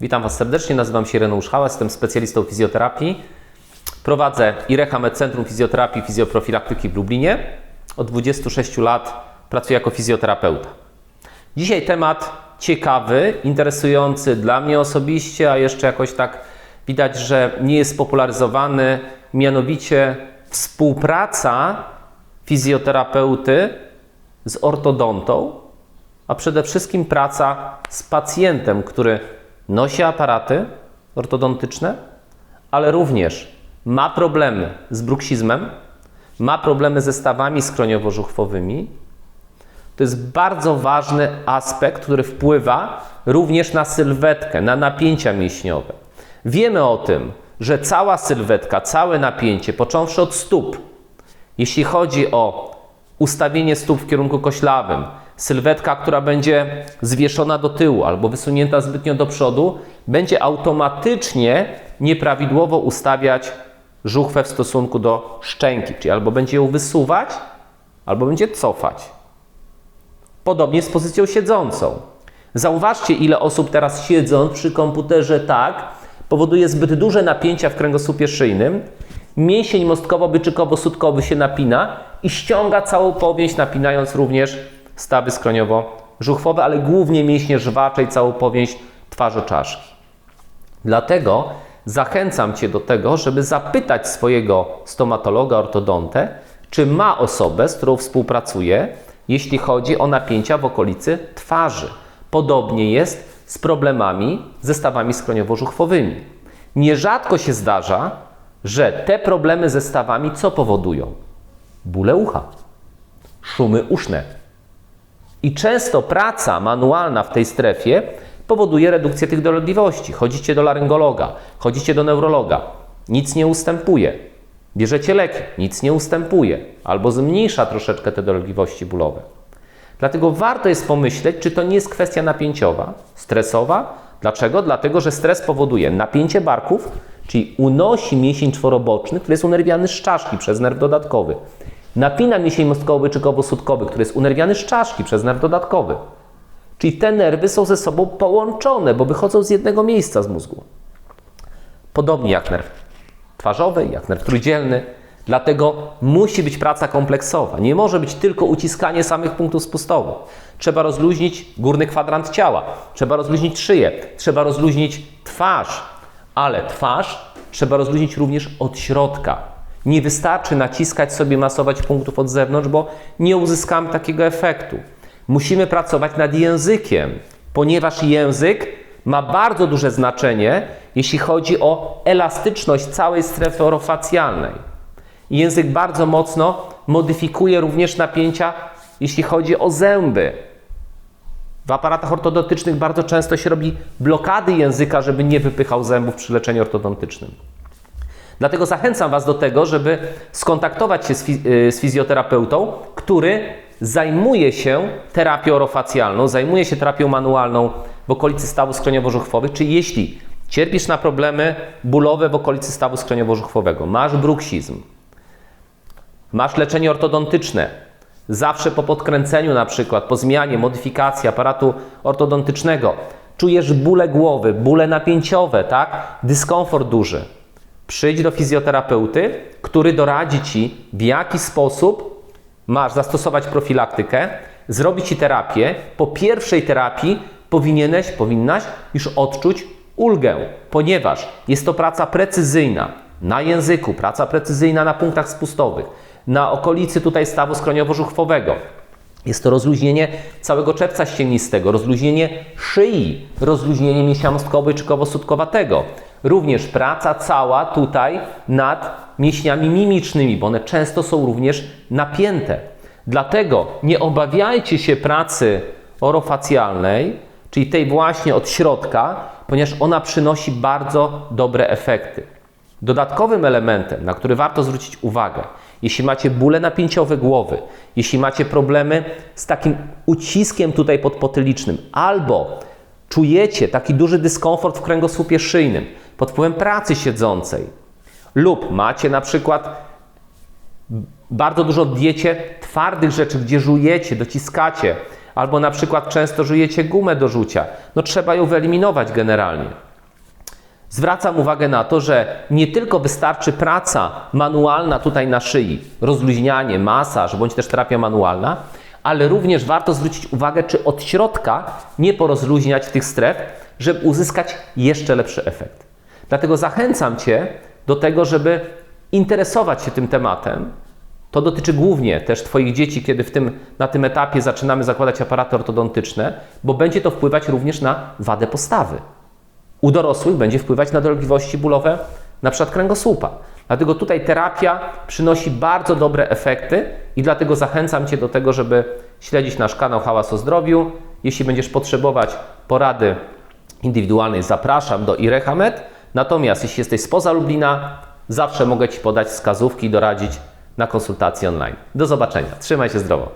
Witam Was serdecznie, nazywam się Reneusz Hałas, jestem specjalistą fizjoterapii. Prowadzę IREHA Centrum Fizjoterapii i Fizjoprofilaktyki w Lublinie. Od 26 lat pracuję jako fizjoterapeuta. Dzisiaj temat ciekawy, interesujący dla mnie osobiście, a jeszcze jakoś tak widać, że nie jest popularyzowany, mianowicie współpraca fizjoterapeuty z ortodontą, a przede wszystkim praca z pacjentem, który nosi aparaty ortodontyczne, ale również ma problemy z bruksizmem, ma problemy ze stawami skroniowo-żuchwowymi. To jest bardzo ważny aspekt, który wpływa również na sylwetkę, na napięcia mięśniowe. Wiemy o tym, że cała sylwetka, całe napięcie, począwszy od stóp, jeśli chodzi o ustawienie stóp w kierunku koślawym, sylwetka, która będzie zwieszona do tyłu albo wysunięta zbytnio do przodu, będzie automatycznie nieprawidłowo ustawiać żuchwę w stosunku do szczęki, czyli albo będzie ją wysuwać, albo będzie cofać. Podobnie z pozycją siedzącą. Zauważcie, ile osób teraz siedząc przy komputerze tak powoduje zbyt duże napięcia w kręgosłupie szyjnym. Mięsień mostkowo-byczykowo-sutkowy się napina i ściąga całą powięź, napinając również stawy skroniowo-żuchwowe, ale głównie mięśnie żwacze i całą powięź twarzoczaszki. Dlatego zachęcam Cię do tego, żeby zapytać swojego stomatologa, ortodontę, czy ma osobę, z którą współpracuje, jeśli chodzi o napięcia w okolicy twarzy. Podobnie jest z problemami ze stawami skroniowo-żuchwowymi. Nierzadko się zdarza, że te problemy ze stawami co powodują? Bóle ucha, szumy uszne. I często praca manualna w tej strefie powoduje redukcję tych dolegliwości. Chodzicie do laryngologa, chodzicie do neurologa, nic nie ustępuje. Bierzecie leki, nic nie ustępuje, albo zmniejsza troszeczkę te dolegliwości bólowe. Dlatego warto jest pomyśleć, czy to nie jest kwestia napięciowa, stresowa. Dlaczego? Dlatego, że stres powoduje napięcie barków, czyli unosi mięsień czworoboczny, który jest unerwiany z czaszki przez nerw dodatkowy. Napina mięsień mostkowo-byczykowo-sutkowy, który jest unerwiany z czaszki przez nerw dodatkowy. Czyli te nerwy są ze sobą połączone, bo wychodzą z jednego miejsca z mózgu. Podobnie jak nerw twarzowy, jak nerw trójdzielny. Dlatego musi być praca kompleksowa. Nie może być tylko uciskanie samych punktów spustowych. Trzeba rozluźnić górny kwadrant ciała, trzeba rozluźnić szyję, trzeba rozluźnić twarz, ale twarz trzeba rozluźnić również od środka. Nie wystarczy naciskać sobie, masować punktów od zewnątrz, bo nie uzyskamy takiego efektu. Musimy pracować nad językiem, ponieważ język ma bardzo duże znaczenie, jeśli chodzi o elastyczność całej strefy orofacjalnej. Język bardzo mocno modyfikuje również napięcia, jeśli chodzi o zęby. W aparatach ortodontycznych bardzo często się robi blokady języka, żeby nie wypychał zębów przy leczeniu ortodontycznym. Dlatego zachęcam Was do tego, żeby skontaktować się z, fiz z fizjoterapeutą, który zajmuje się terapią orofacjalną, zajmuje się terapią manualną w okolicy stawu skroniowo-żuchwowych, jeśli cierpisz na problemy bólowe w okolicy stawu skroniowo-żuchwowego, masz bruksizm, masz leczenie ortodontyczne, zawsze po podkręceniu na przykład, po zmianie, modyfikacji aparatu ortodontycznego, czujesz bóle głowy, bóle napięciowe, tak? dyskomfort duży, przyjdź do fizjoterapeuty, który doradzi Ci, w jaki sposób masz zastosować profilaktykę, zrobić Ci terapię. Po pierwszej terapii powinieneś, powinnaś już odczuć ulgę, ponieważ jest to praca precyzyjna na języku, praca precyzyjna na punktach spustowych, na okolicy tutaj stawu skroniowo-żuchwowego. Jest to rozluźnienie całego czepca ścięgnistego, rozluźnienie szyi, rozluźnienie mięśnia mostkowo-byczykowo-sutkowatego. Również praca cała tutaj nad mięśniami mimicznymi, bo one często są również napięte. Dlatego nie obawiajcie się pracy orofacjalnej, czyli tej właśnie od środka, ponieważ ona przynosi bardzo dobre efekty. Dodatkowym elementem, na który warto zwrócić uwagę, jeśli macie bóle napięciowe głowy, jeśli macie problemy z takim uciskiem tutaj podpotylicznym, albo czujecie taki duży dyskomfort w kręgosłupie szyjnym pod wpływem pracy siedzącej, lub macie na przykład bardzo dużo diecie twardych rzeczy, gdzie żujecie, dociskacie, albo na przykład często żujecie gumę do rzucia, no trzeba ją wyeliminować generalnie. Zwracam uwagę na to, że nie tylko wystarczy praca manualna tutaj na szyi, rozluźnianie, masaż bądź też terapia manualna, ale również warto zwrócić uwagę, czy od środka nie porozluźniać tych stref, żeby uzyskać jeszcze lepszy efekt. Dlatego zachęcam Cię do tego, żeby interesować się tym tematem. To dotyczy głównie też Twoich dzieci, kiedy w tym, na tym etapie zaczynamy zakładać aparaty ortodontyczne, bo będzie to wpływać również na wadę postawy. U dorosłych będzie wpływać na dolegliwości bólowe, na przykład kręgosłupa. Dlatego tutaj terapia przynosi bardzo dobre efekty i dlatego zachęcam Cię do tego, żeby śledzić nasz kanał Hałas o Zdrowiu. Jeśli będziesz potrzebować porady indywidualnej, zapraszam do Irehamed. Natomiast jeśli jesteś spoza Lublina, zawsze mogę Ci podać wskazówki doradzić na konsultacji online. Do zobaczenia. Trzymaj się zdrowo.